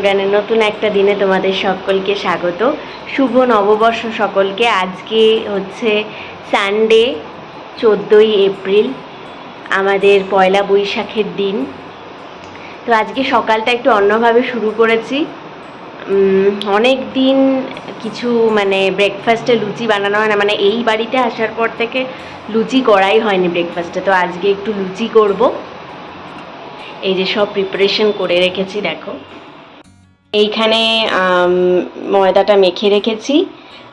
উড়ানের নতুন একটা দিনে তোমাদের সকলকে স্বাগত। শুভ নববর্ষ সকলকে। আজকে হচ্ছে সানডে চোদ্দোই এপ্রিল, আমাদের পয়লা বৈশাখের দিন। তো আজকে সকালটা একটু অন্যভাবে শুরু করেছি। অনেক দিন কিছু মানে ব্রেকফাস্টে লুচি বানানো হয় না। মানে এই বাড়িতে আসার পর থেকে লুচি করাই হয়নি ব্রেকফাস্টে তো আজকে একটু লুচি করব। এই যে সব প্রিপারেশন করে রেখেছি, দেখো। এইখানে ময়দাটা মেখে রেখেছি।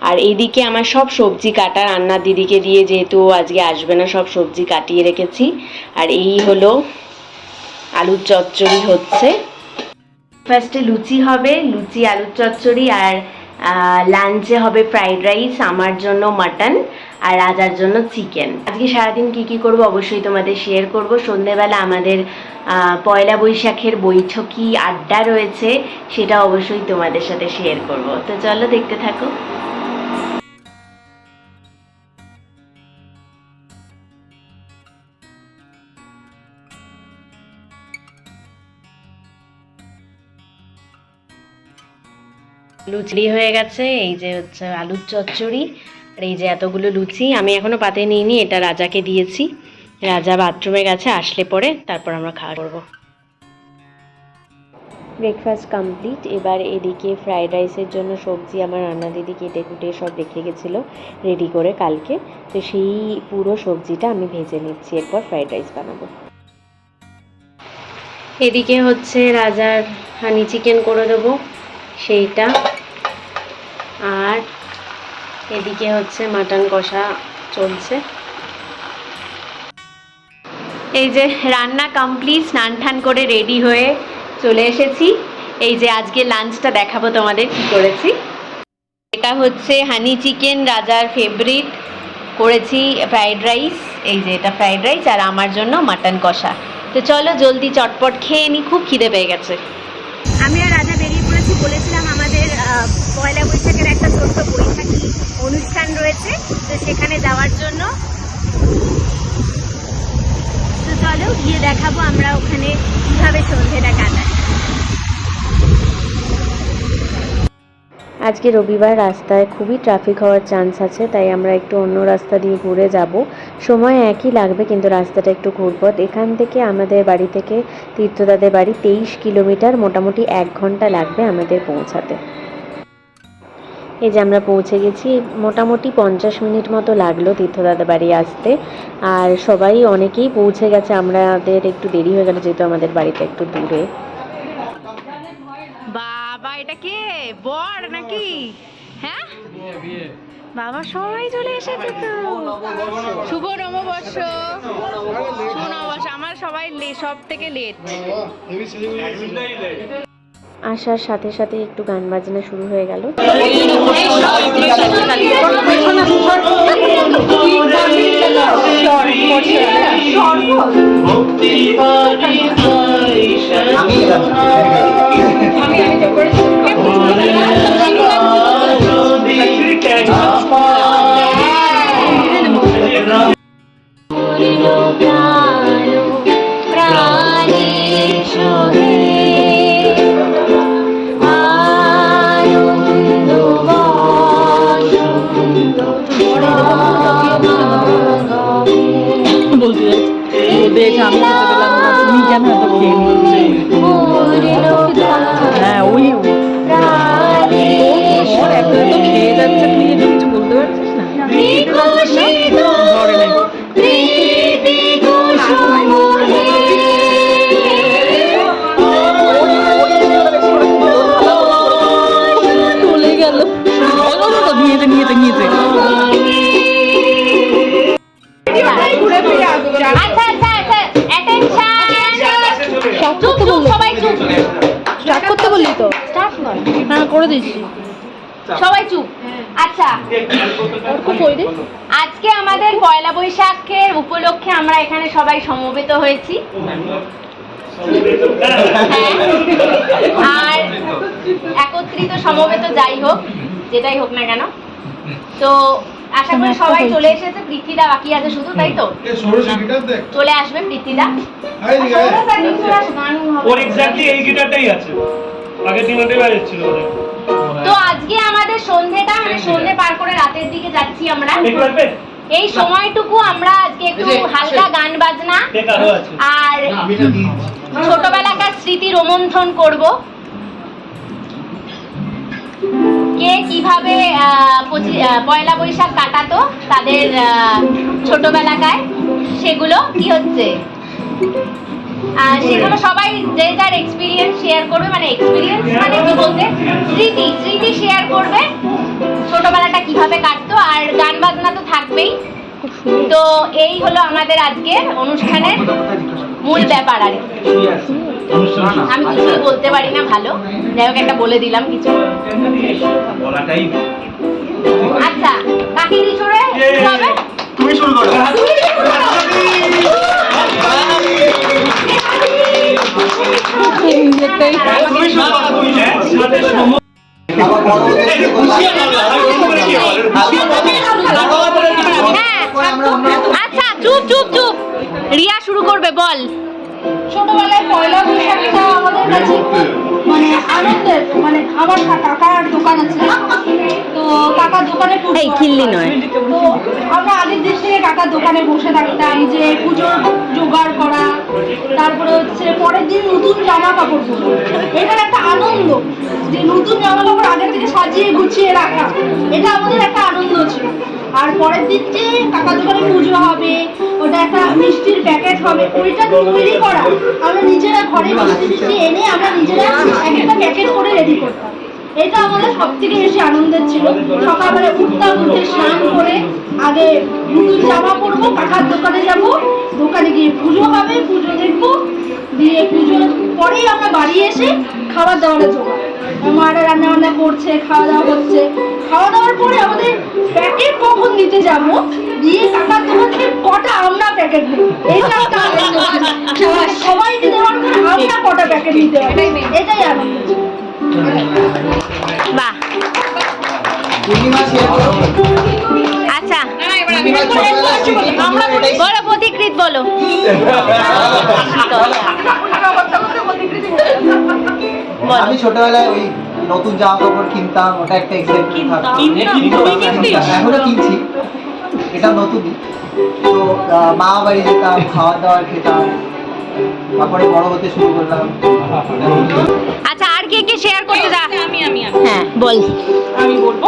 আর এইদিকে আমার সব সবজি কাটা রান্নার দিদিকে দিয়ে যেহেতু আজকে আসবে না, সব সবজি কাটিয়ে রেখেছি। আর এই হলো আলুর চচ্চড়ি হচ্ছে। ফার্স্টে লুচি হবে, লুচি, আলুর চচ্চড়ি, আর লাঞ্চে হবে ফ্রাইড রাইস আমার জন্য মাটন আর রাজার জন্য চিকেন আজকে সারাদিন কি কি করব অবশ্যই তোমাদের শেয়ার করব। সন্ধেবেলা আমাদের পয়লা বৈশাখের বৈঠকি আড্ডা রয়েছে, সেটা অবশ্যই তোমাদের সাথে শেয়ার করব। তো চলো দেখতে থাকো। লুচি হয়ে গেছে, এই যে হচ্ছে আলুর চচ্চড়ি, আর এই যে এতগুলো লুচি, আমি এখনও পাতে নিইনি, এটা রাজাকে দিয়েছি। রাজা বাথরুমে গেছে, আসলে পরে তারপর আমরা খাওয়া করব। ব্রেকফাস্ট কমপ্লিট এবার এদিকে ফ্রাইড রাইসের জন্য সবজি আমার রান্না দিদি কেটে কুটে সব রেখে গেছিল রেডি করে কালকে। তো সেই পুরো সবজিটা আমি ভেজে নিচ্ছি, এরপর ফ্রাইড রাইস বানাবো। এদিকে হচ্ছে রাজার হানি চিকেন করে দেবো, সেইটা। আর এদিকে হচ্ছে মাটন কষা চলছে। এই যে রান্না কমপ্লিট স্নান টান করে রেডি হয়ে চলে এসেছি। এই যে আজকে লাঞ্চটা দেখাবো তোমাদের কি করেছি। এটা হচ্ছে হানি চিকেন রাজার ফেভারিট করেছি ফ্রাইড রাইস এই যে এটা ফ্রাইড রাইস আর আমার জন্য মাটন কষা। তো চলো জলদি চটপট খেয়ে নি, খুব খিদে পেয়ে গেছে। আমি আর রাজা বেরিয়ে পড়েছি, বলেছিলাম আমাদের পয়লা একটা ছোট্ট বৈশাখী অনুষ্ঠান রয়েছে, তো সেখানে যাওয়ার জন্য। তো চলো, গিয়ে দেখাবো আমরা ওখানে কীভাবে সন্ধ্যেটা কাটাই আজকে রবিবার, রাস্তায় খুবই ট্রাফিক হওয়ার চান্স আছে, তাই আমরা একটু অন্য রাস্তা দিয়ে ঘুরে যাব। সময় একই লাগবে, কিন্তু রাস্তাটা একটু ঘুরপথ এখান থেকে আমাদের বাড়ি থেকে তীর্থদাদের বাড়ি তেইশ কিলোমিটার, মোটামুটি এক ঘণ্টা লাগবে আমাদের পৌঁছাতে। এই যে আমরা পৌঁছে গেছি মোটামুটি পঞ্চাশ মিনিট মতো লাগল তীর্থদাদের বাড়ি আসতে। আর সবাই অনেকেই পৌঁছে গেছে আমাদের একটু দেরি হয়ে গেল যেহেতু আমাদের বাড়িটা একটু দূরে। বাবা এটা কে? বর নাকি? হ্যাঁ? বাবা সবাই চলে এসেছে তো। শুভ নববর্ষ। শুভ নববর্ষ। আমার সবাই লে- সব থেকে লেট আসার সাথে সাথে একটু গান বাজনা শুরু হয়ে গেল। হ্যাঁ করে দিচ্ছি। সবাই চুপ। আচ্ছা আজকে আমাদের পয়লা বৈশাখের উপলক্ষে আমরা এখানে সবাই সমবেত হয়েছি। হ্যাঁ। আর একত্রিত সমবেত যাই হোক যেটাই হোক না কেন। তো আশা করি সবাই চলে এসেছে। পৃথ্বীদা বাকি আছে শুধু তাই তো? চলে আসবে। ওর এক্স্যাক্টলি এই গিটারটাই আছে। আগের দিন ওটাই বাজাচ্ছিল তো আজকে আমাদের সন্ধেটা মানে সন্ধে পার করে রাতের দিকে যাচ্ছি আমরা। এই সময়টুকু আমরা আজকে একটু হালকা গান বাজনা আরও ছোটবেলাকার স্মৃতি রোমন্থন করব। কে কীভাবে আহ, পঁচি- আহ, পয়লা বৈশাখ কাটাতো তাদের আহ, ছোটবেলাকায় সেগুলো কি হচ্ছে? সেগুলো সবাই যে যার এক্সপিরিয়েন্স শেয়ার করবে মানে এক্সপিরিয়েন্স মানে কি বলতে স্মৃতি স্মৃতি শেয়ার করবে ছোটবেলাটা কীভাবে কাটতো আর গান বাজনা তো থাকবেই। তো এই হলো আমাদের আজকের অনুষ্ঠানের মূল ব্যাপার আর আমি কিছুই বলতে পারি না ভালো। যাই হোক একটা বলে দিলাম কিছু। আচ্ছা বাকি কিছু রে কি হবে? তুমি শুরু করো। আচ্ছা চুপ চুপ চুপ রিয়া শুরু করবে বল ছোটবেলায় পয়লা বৈশাখটা আমাদের কাছে মানে আনন্দের মানে আমার কা- এই। খিল্লি নয়। আমরা আগের দিন থেকে কাকার দোকানে বসে থাকতাম যে পুজোর জোগাড় করা, তারপরে হচ্ছে পরের দিন নতুন জামা কাপড় পরবো। এটার একটা আনন্দ, যে নতুন জামা কাপড় আগে থেকে সাজিয়ে গুছিয়ে রাখা, এটা আমাদের একটা আনন্দ ছিল। আর পরের দিন যে কাকার দোকানে পুজো হবে, ওটা একটা মিষ্টির প্যাকেট হবে, ওইটা তৈরি করা। আমরা নিজেরা ঘরে মিষ্টি এনে আমরা নিজেরা এক একটা প্যাকেট করে রেডি করতাম। এটা আমাদের সব থেকে বেশি আনন্দের ছিল। সকালবেলা উঠতাম, উঠে স্নান করে আগে নতুন জামা পরবো, কাকার দোকানে যাব। দোকানে গিয়ে পুজো হবে, পুজো দেখব। দিয়ে পুজোর পরেই আমরা বাড়ি এসে খাবার দাবারের জোগাড় মারা রান্না বান্না করছে খাওয়া দাওয়া হচ্ছে। খাওয়া দাওয়ার পরে আমাদের প্যাকেট কখন দিতে যাব? দিয়ে কাকার দোকান থেকে কটা আমরা প্যাকেট নেব? ছিল। সবাই দিতে আমরা কটা প্যাকেট নিতে পারব এটাই আনন্দ। বাহ। আচ্ছা। বলো প্রতিকৃত বলো। আমি ছোটবেলায় ওই নতুন জামা কাপড় কিনতাম ওটা একটা এক্সাইটমেন্ট থাকতো এখনও কিনছি। এটা নতুনই তো মা বাড়ি যেতাম খাওয়া দাওয়া খেতাম তারপরে বড় হতে শুরু করলাম। আচ্ছা কে কে শেয়ার করতে যা। আমি আমি আমি হ্যাঁ বল। আমি বলব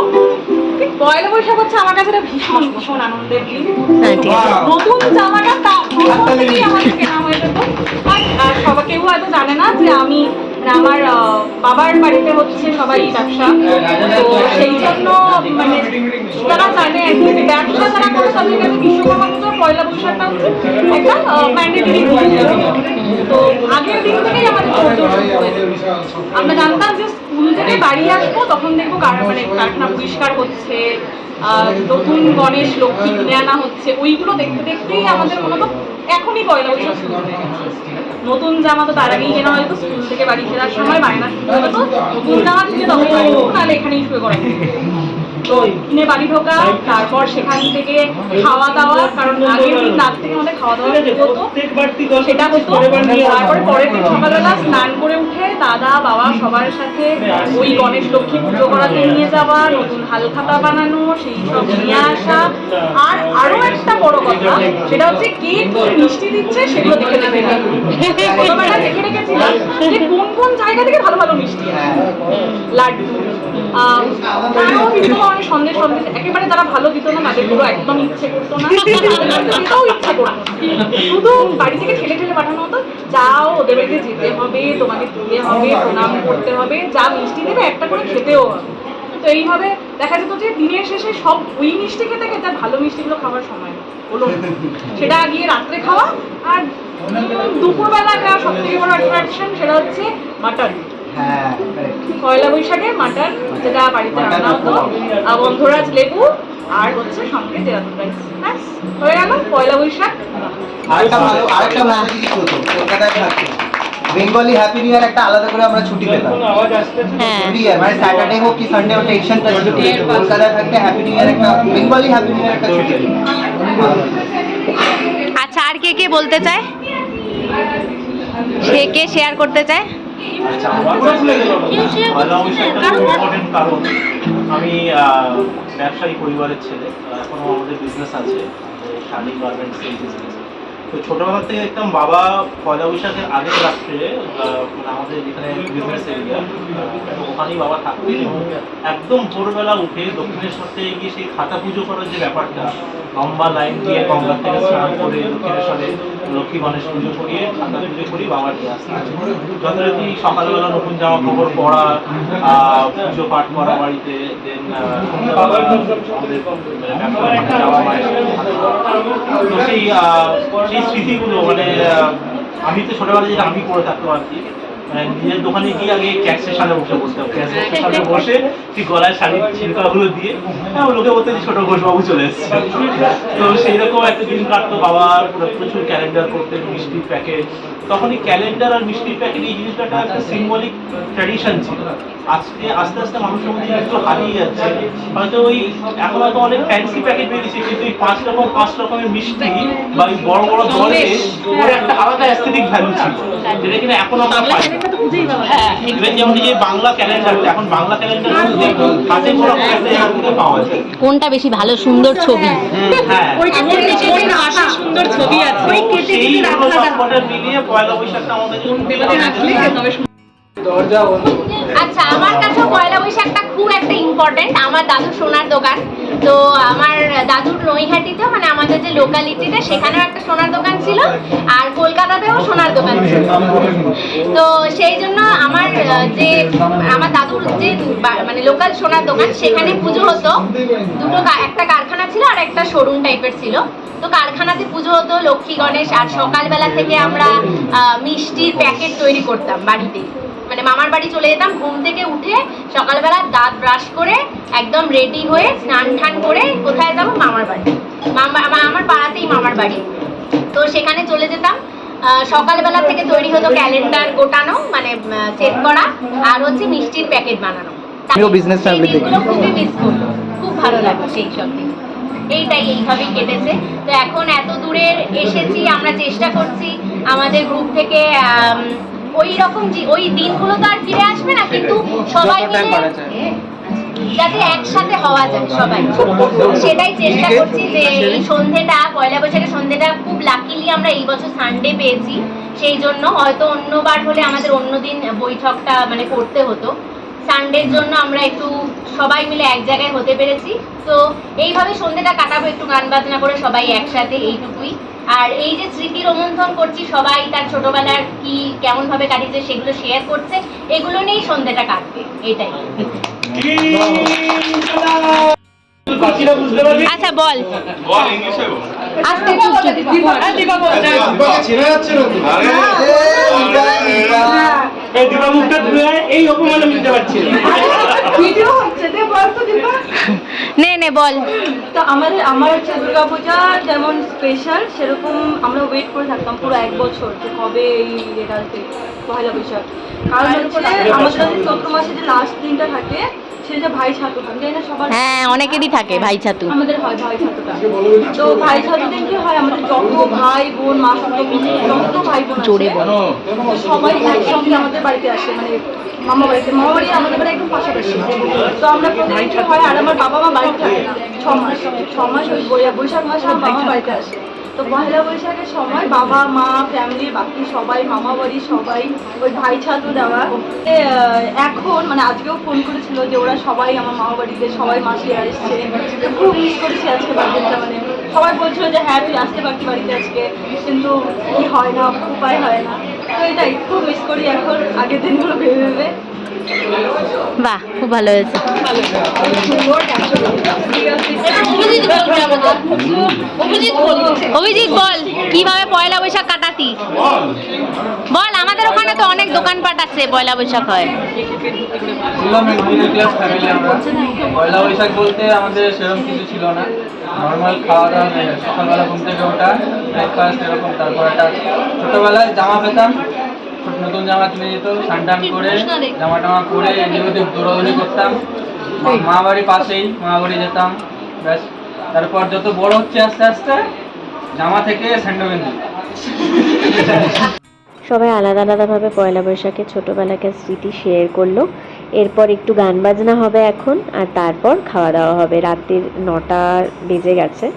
পয়লা বৈশাখ হচ্ছে আমার কাছে একটা ভীষণ ভীষণ আনন্দের দিন। হ্যাঁ ঠিক নতুন জামাটা তা আমার কেনা হয়ে যেত সবাই কেউ হয়তো জানে না যে আমি মানে আমার বাবার বাড়িতে হচ্ছে সবাই ব্যবসা। তো সেই জন্য মানে তো থেকেই। আমরা জানতাম যে স্কুল থেকে বাড়ি আসব, তখন দেখব মানে কারখানা পরিষ্কার হচ্ছে নতুন গণেশ লক্ষ্মী কিনে আনা হচ্ছে ওইগুলো দেখতে দেখতেই আমাদের মূলত এখনই পয়লা বৈশাখ শুরু হয়ে। নতুন জামা তো তার আগেই কেনা হয়তো স্কুল থেকে বাড়ি ফেরার সময় বায়না শুরু হতো নতুন জামা থেকে তবে তাহলে এখানেই শুয়ে করা কিনে বাড়ি ঢোকা তারপর সেখান থেকে খাওয়া দাওয়া কারণ আগের দিন রাত থেকে আমাদের খাওয়া দাওয়া হতো। সেটা হতো। তারপরে পরের দিন সকালবেলা স্নান করে উঠে দাদা বাবা সবার সাথে ওই গণেশ লক্ষ্মী পুজো করাতে নিয়ে যাওয়া নতুন হালখাতা বানানো সেই সব নিয়ে আসা। আর আরও একটা বড় কথা সেটা হচ্ছে কে কি মিষ্টি দিচ্ছে সেগুলো দেখে দেখে দেখে রেখেছিলাম যে কোন কোন জায়গা থেকে ভালো ভালো মিষ্টি লাড্ডু বিভিন্ন ধরনের সন্দেশ সন্দেশ একেবারে তারা ভালো দিত না, তাদের পুরো একদম ইচ্ছে করতো না। ইচ্ছে করতো শুধু বাড়ি থেকে ঠেলে ঠেলে পাঠানো হতো, যাও, ওদের বাড়িতে যেতে হবে, তোমাকে দিতে হবে, প্রণাম করতে হবে, যা মিষ্টি দেবে, একটা করে খেতেও হবে। তো এইভাবে দেখা যেত যে দিনের শেষে সব ওই মিষ্টি খেতে খেতে ভালো মিষ্টিগুলো খাওয়ার সময় হলো সেটা গিয়ে রাত্রে খাওয়া, আর দুপুরবেলা সব থেকে বড় অ্যাট্রাকশন সেটা হচ্ছে মাটন হ্যাঁ পয়লা বৈশাখে মাটন যেটা বাড়িতে রান্না হতো আর বন্ধুরাজ লেবু আর হচ্ছে সঙ্গে দেরাদুন রাইস ব্যাস। হয়ে গেল পয়লা বৈশাখ। আরেকটা ভালো আরেকটা ভালো জিনিস হতো কলকাতায় থাকতো বেঙ্গলি হ্যাপি নিউ ইয়ার একটা আলাদা করে আমরা ছুটি পেতাম কোনো আওয়াজ আসছে হ্যাঁ। ছুটি মানে স্যাটারডে হোক কি সানডে হোক টেনশন ছিল কলকাতায় থাকতে হ্যাপি নিউ ইয়ার একটা বেঙ্গলি হ্যাপি নিউ ইয়ার একটা ছুটি আচ্ছা আর কে কে বলতে চায়? সে কে শেয়ার করতে চায়? আচ্ছা আমি ব্যবসায়ী পরিবারের ছেলে এখনও আমাদের বিজনেস আছে আমাদের গার্মেন্টস এই বিজনেস তো ছোটবেলা থেকে দেখতাম বাবা পয়লা বৈশাখের আগের রাত্রে মানে আমাদের যেখানে বিজনেস এরিয়া ওখানেই বাবা থাকতেন একদম ভোরবেলা উঠে দক্ষিণেশ্বর থেকে গিয়ে সেই খাতা পুজো করার যে ব্যাপারটা লম্বা লাইন দিয়ে গঙ্গার থেকে স্নান করে দক্ষিণেশ্বরে লক্ষ্মী গণেশ পুজো করিয়ে ঠাকুরে পুজো করি বাবার দিয়ে আসতে যথারীতি সকালবেলা নতুন জামা কাপড় পরা পুজো পাঠ করা বাড়িতে দেন যাওয়া মায়ের তো সেই সেই স্মৃতিগুলো মানে আমি তো ছোটবেলা যেটা আমি করে থাকতাম আর কি মানে নিজের দোকানে গিয়ে আগে ক্যাশের সামনে বসে বসতাম। ক্যাশের সামনে বসে তুই গলায় শাড়ির ছিলকাগুলো দিয়ে হ্যাঁ লোকে বলতে যে ছোট ঘোষবাবু চলে এসছে। তো সেই রকম একটা দিন কাটতো বাবা প্রচুর ক্যালেন্ডার করতেন মিষ্টির প্যাকেট তখন এই ক্যালেন্ডার আর মিষ্টির প্যাকেট এই জিনিসটা একটা সিম্বলিক ট্র্যাডিশন ছিল। আজকে আস্তে আস্তে মানুষের মধ্যে একটু হারিয়ে যাচ্ছে। হয়তো ওই এখন হয়তো অনেক ফ্যান্সি প্যাকেট বেরিয়েছে কিন্তু এই পাঁচ রকম পাঁচ রকমের মিষ্টি বা ওই বড় বড় দলে ওর একটা আলাদা অ্যাস্থেটিক ভ্যালু ছিল। যেটা কিনা এখন আমরা পাই ইভেন যেমন এই বাংলা ক্যালেন্ডারটা এখন বাংলা ক্যালেন্ডার হাতে কোনো থেকে পাওয়া যায়। কোনটা বেশি ভালো সুন্দর ছবি? হ্যাঁ। সুন্দর ছবি আছে? তো মিলিয়ে পয়লা বৈশাখটা আমাদের জন্য দরজা বন্ধ আচ্ছা আমার কাছেও পয়লা বৈশাখটা খুব একটা ইম্পর্টেন্ট আমার দাদুর সোনার দোকান। তো আমার দাদুর নৈহাটিতে মানে আমাদের যে লোকালিটিতে সেখানেও একটা সোনার দোকান ছিল। আর কলকাতাতেও সোনার দোকান ছিল। তো সেই জন্য আমার যে আমার দাদুর যে মানে লোকাল সোনার দোকান, সেখানে পুজো হতো। দুটো একটা কারখানা ছিল আর একটা শোরুম টাইপের ছিল। তো কারখানাতে পুজো হতো, লক্ষ্মী গণেশ। আর সকালবেলা থেকে আমরা মিষ্টির প্যাকেট তৈরি করতাম বাড়িতে মানে মামার বাড়ি চলে যেতাম ঘুম থেকে উঠে সকালবেলা দাঁত ব্রাশ করে একদম রেডি হয়ে স্নান টান করে কোথায় যাব? মামার বাড়ি। মামা আমা- আমার পাড়াতেই মামার বাড়ি। তো সেখানে চলে যেতাম। সকালবেলা থেকে তৈরি হতো ক্যালেন্ডার গোটানো মানে চেক করা আর হচ্ছে মিষ্টির প্যাকেট বানানো। থেকে। খুবই মিস খুব ভালো লাগল সেই সব দিন। এইটাই এইভাবেই কেটেছে। তো এখন এত দূরের এসেছি আমরা চেষ্টা করছি আমাদের গ্রুপ থেকে ওই রকম যে- ওই দিনগুলো তো আর ফিরে আসবে না কিন্তু সবাই মিলে যাতে একসাথে হওয়া যায় সবাই। সেটাই চেষ্টা করছি যে এই সন্ধেটা পয়লা বৈশাখের সন্ধেটা খুব লাকিলি আমরা এই বছর সানডে পেয়েছি। সেই জন্য হয়তো অন্যবার হলে আমাদের অন্যদিন বৈঠকটা মানে করতে হতো। সানডের জন্য আমরা একটু সবাই মিলে এক জায়গায় হতে পেরেছি। তো এইভাবে সন্ধেটা কাটাবো একটু গান বাজনা করে সবাই একসাথে এইটুকুই। আর এই যে স্মৃতি রোমন্থন করছি সবাই তার ছোটবেলার কি কেমন ভাবে কাটিয়েছে সেগুলো শেয়ার করছে এগুলো নিয়েই সন্ধেটা কাটবে এটাই। আচ্ছা বল। আস্তে চুপ এই দিবা মুখটা এই অপমান আমি দিতে পারছি ভিডিও হচ্ছে দে বল তো দীপা। নে নে বল। তো আমাদের আমার হচ্ছে দুর্গাপূজা যেমন স্পেশাল সেরকম আমরা ওয়েট করে থাকতাম পুরো এক বছর যে কবে এই এটা আসবে পয়লা বৈশাখ। কারণ হচ্ছে আমাদের চৈত্র মাসে যে লাস্ট দিনটা থাকে সেটা ভাই ছাতু আমি জানি না সবার হ্যাঁ অনেকেরই থাকে ভাই ছাতু। আমাদের হয় ভাই ছাতুটা। তো ভাই ছাতু দিন কি হয় আমাদের যত ভাই বোন মা সব মিলে যত ভাই বোন জোরে আছে, সবাই একসঙ্গে আমাদের বাড়িতে আসে মানে মামা বাড়িতে। মামা বাড়ি আমাদের বাড়ি একদম পাশাপাশি। তো আমরা প্রতিদিন হয় আর আমার বাবা মা বাড়িতে থাকে না। ছ মাস ছ মাস ওই বৈশাখ মাসে আমার বাবা বাড়িতে আসে। তো পয়লা বৈশাখের সময় বাবা, মা ফ্যামিলি বাকি সবাই, মামা বাড়ি সবাই, ওই ভাই ছাতু দেওয়া। এখন মানে আজকেও ফোন করেছিল যে ওরা সবাই আমার মামা বাড়িতে, সবাই মাসি আসছে খুব মিস করেছি আজকে বার্থডেটা মানে সবাই বলছিল যে হ্যাঁ তুই আসতে পারতি বাড়িতে আজকে, কিন্তু কি হয় না উপায় হয় না। তো এটাই, খুব মিস করি এখন, আগের দিনগুলো ভেবে ভেবে। বাহ, খুব ভালো হয়েছে। অভিজিৎ বল, কীভাবে পয়লা বৈশাখ কাটাতি? বল, আমাদের ওখানে তো অনেক দোকানপাট আছে, পয়লা বৈশাখ হয়। পয়লা বৈশাখ বলতে আমাদের সেরকম কিছু ছিল না। নর্মাল খাওয়া দাওয়া সকালবেলা ঘুম থেকে ওঠা ব্রেকফাস্ট এরকম, তারপর একটা ছোটোবেলায় জামা পেতাম। নতুন জামা কিনে যেত স্নান টান করে জামা টামা পরে এদিক ওদিক দৌড়াদৌড়ি করতাম। মা- বাড়ি পাশেই মা বাড়ি যেতাম ব্যাস। তারপর যত বড় হচ্ছে আস্তে আস্তে জামা থেকে স্যান্ডো গেঞ্জি সবাই আলাদা আলাদাভাবে পয়লা বৈশাখে ছোটোবেলাকার স্মৃতি শেয়ার করল। এরপর একটু গান বাজনা হবে এখন আর তারপর খাওয়া দাওয়া হবে। রাত্রির নটা বেজে গেছে।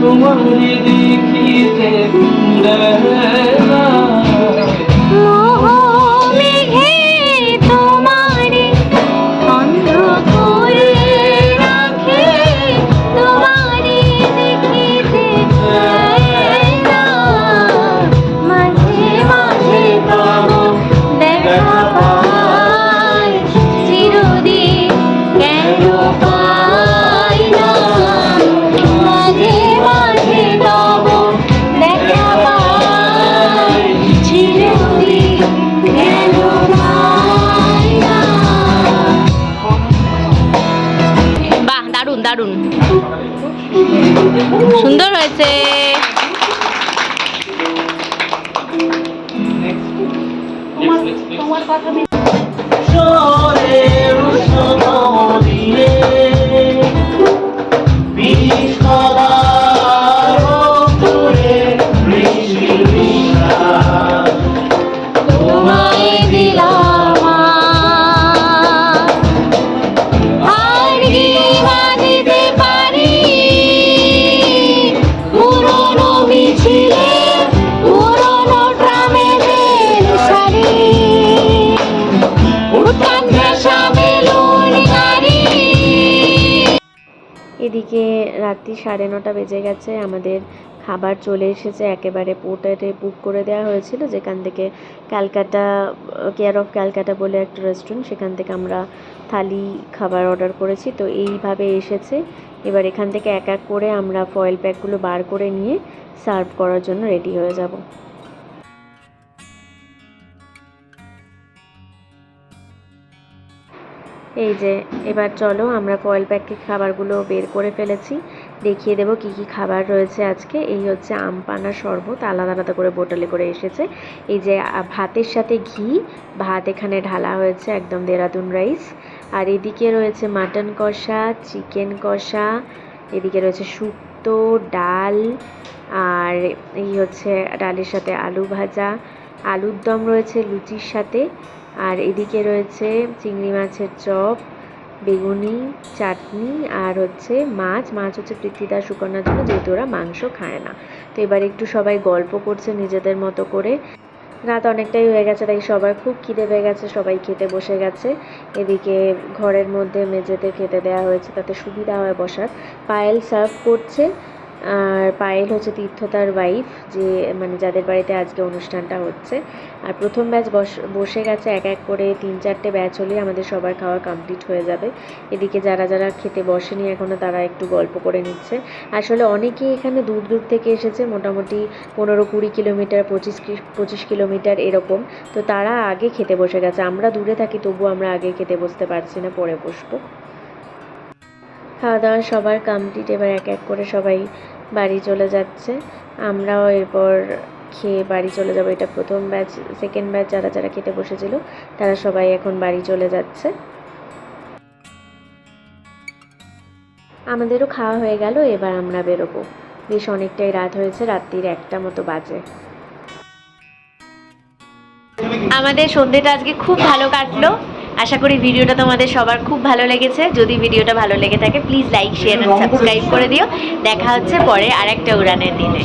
তোমার দেখিতে মেঘে সুন্দর হয়েছে তোমার কথা এদিকে রাত্রি সাড়ে নটা বেজে গেছে, আমাদের খাবার চলে এসেছে, একেবারে পোর্টারে বুক করে দেওয়া হয়েছিল, যেখান থেকে ক্যালকাটা কেয়ার অফ ক্যালকাটা বলে একটা রেস্টুরেন্ট সেখান থেকে আমরা থালি, খাবার অর্ডার করেছি, তো এইভাবে এসেছে। এবার এখান থেকে এক এক করে আমরা ফয়েল প্যাকগুলো বার করে নিয়ে সার্ভ করার জন্য রেডি হয়ে যাব। এই যে, এবার চলো আমরা ফয়েল প্যাকেট খাবারগুলো বের করে ফেলেছি। দেখিয়ে দেবো কি কি খাবার রয়েছে আজকে। এই হচ্ছে আম পানা শরবত, আলাদা আলাদা করে বোটলে করে এসেছে। এই যে ভাতের সাথে ঘি, ভাত এখানে ঢালা হয়েছে একদম দেরাদুন রাইস আর এদিকে রয়েছে মাটন কষা চিকেন কষা, এদিকে রয়েছে শুক্তো, ডাল, আর এই হচ্ছে ডালের সাথে আলু ভাজা। আলুর দম রয়েছে লুচির সাথে। আর এদিকে রয়েছে চিংড়ি মাছের চপ, বেগুনি, চাটনি আর হচ্ছে মাছ। মাছ হচ্ছে পৃথ্বীদা সুকন্যার জন্য, যেহেতু ওরা মাংস খায় না। তো এবার একটু সবাই গল্প করছে নিজেদের মতো করে। রাত অনেকটাই হয়ে গেছে, তাই সবার খুব খিদে পেয়ে গেছে, সবাই খেতে বসে গেছে। এদিকে ঘরের মধ্যে মেঝেতে খেতে দেওয়া হয়েছে, তাতে সুবিধা হয় বসার। পায়েল সার্ভ করছে। আর পায়েল হচ্ছে তীর্থতার ওয়াইফ যে মানে যাদের বাড়িতে আজকে অনুষ্ঠানটা হচ্ছে। আর প্রথম ব্যাচ বসে গেছে এক এক করে তিন চারটে ব্যাচ হলেই আমাদের সবার খাওয়া কমপ্লিট হয়ে যাবে। এদিকে যারা যারা খেতে বসেনি এখনও তারা একটু গল্প করে নিচ্ছে। আসলে অনেকেই এখানে দূর দূর থেকে এসেছে, মোটামুটি পনেরো কুড়ি কিলোমিটার, পঁচিশ পঁচিশ কিলোমিটার এরকম। তো তারা আগে খেতে বসে গেছে। আমরা দূরে থাকি তবু আমরা আগে খেতে বসতে পারছি না, পরে বসবো। খাওয়া দাওয়া সবার কমপ্লিট এবার এক এক করে সবাই বাড়ি চলে যাচ্ছে। আমরাও এরপর খেয়ে বাড়ি চলে যাব। এটা প্রথম ব্যাচ সেকেন্ড ব্যাচ যারা যারা খেতে বসেছিল, তারা সবাই এখন বাড়ি চলে যাচ্ছে। আমাদেরও খাওয়া হয়ে গেল, এবার আমরা বেরোবো। বেশ অনেকটাই রাত হয়েছে, রাত্রির একটা মতো বাজে। আমাদের সন্ধ্যেটা আজকে খুব ভালো কাটলো। আশা করি ভিডিওটা তোমাদের সবার খুব ভালো লেগেছে। যদি ভিডিওটা ভালো লেগে থাকে please like share and subscribe করে দিও। দেখা হচ্ছে পরে আরেকটা উড়ানের দিনে।